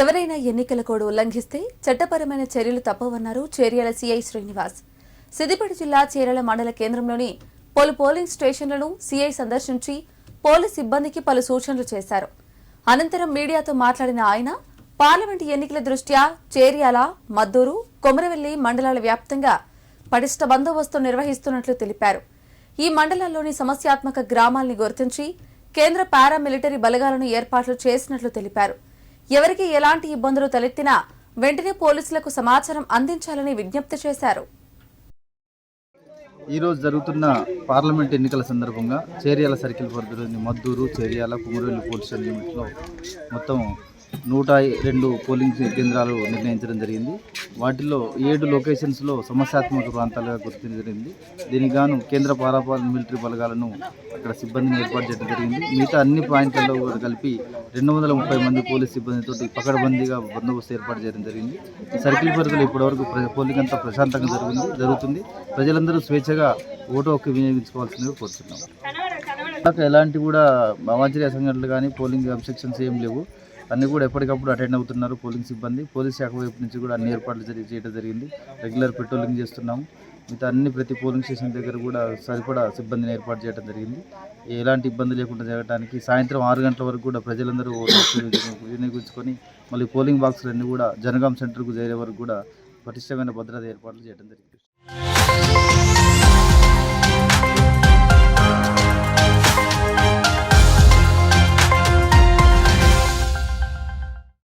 ఎవరైనా ఎన్నికల కోడ్ ఉల్లంఘిస్తే చట్టపరమైన చర్యలు తప్పవన్నారు చేర్యాల సీఐ శ్రీనివాస్. సిద్దిపేట జిల్లా చేర్యాల మండల కేంద్రంలోని పలు పోలింగ్ స్టేషన్లను సీఐ సందర్శించి పోలీస్ సిబ్బందికి పలు సూచనలు చేశారు. అనంతరం మీడియాతో మాట్లాడిన ఆయన పార్లమెంటు ఎన్నికల దృష్ట్యా చేర్యాల మద్దూరు కొమరవెల్లి మండలాల వ్యాప్తంగా పటిష్ట బందోబస్తు నిర్వహిస్తున్నట్లు తెలిపారు. ఈ మండలాల్లోని సమస్యాత్మక గ్రామాల్ని గుర్తించి కేంద్ర పారామిలిటరీ బలగాలను ఏర్పాట్లు చేసినట్లు తెలిపారు. ఎవరికి ఎలాంటి ఇబ్బందులు తలెత్తినా వెంటనే పోలీసులకు సమాచారం అందించాలని విజ్ఞప్తి చేశారు. ఈరోజు జరుగుతున్న పార్లమెంట్ ఎన్నికల సందర్భంగా చేర్యాల సర్కిల్ పరిధిలోని మద్దూరు చేర్యాల కుమరవెల్లి పోలీస్ స్టేషన్ లిమిట్లో మొత్తం నూట రెండు పోలింగ్ కేంద్రాలు నిర్ణయించడం జరిగింది. వాటిలో ఏడు లొకేషన్స్లో సమస్యాత్మక ప్రాంతాలుగా గుర్తించడం జరిగింది. దీనికి గాను కేంద్ర పారాపాల మిలిటరీ బలగాలను అక్కడ సిబ్బందిని ఏర్పాటు చేయడం జరిగింది. మిగతా అన్ని పాయింట్లలో కలిపి రెండు వందల ముప్పై మంది పోలీస్ సిబ్బందితో పకడ్బందీగా బందోబస్తు ఏర్పాటు చేయడం జరిగింది. ఈ సర్కిల్ పరిధిలో ఇప్పటివరకు ప్ర- పోలింగ్ అంతా ప్రశాంతంగా జరిగింది జరుగుతుంది. ప్రజలందరూ స్వేచ్ఛగా ఓటు హక్కు వినియోగించుకోవాల్సిందిగా కోరుతున్నాం ఎలాంటి కూడా అవాంఛనీయ సంఘటనలు కానీ పోలింగ్ అబ్స్ట్రక్షన్స్ ఏం లేవు. అన్ని కూడా ఎప్పటికప్పుడు అటెండ్ అవుతున్నారు పోలింగ్ సిబ్బంది. పోలీస్ శాఖ వైపు నుంచి కూడా అన్ని ఏర్పాట్లు జరిగి చేయడం జరిగింది. రెగ్యులర్ పెట్రోలింగ్ చేస్తున్నాము. మిగతా అన్ని ప్రతి పోలింగ్ స్టేషన్ దగ్గర కూడా సరిపడా సిబ్బందిని ఏర్పాటు చేయడం జరిగింది. ఎలాంటి ఇబ్బంది లేకుండా జరగడానికి సాయంత్రం ఆరు గంటల వరకు కూడా ప్రజలందరూ వినియోగించుకొని మళ్ళీ పోలింగ్ బాక్సులు అన్ని కూడా జనగాం సెంటర్కు చేరే వరకు కూడా పటిష్టమైన భద్రత ఏర్పాట్లు చేయడం జరిగింది.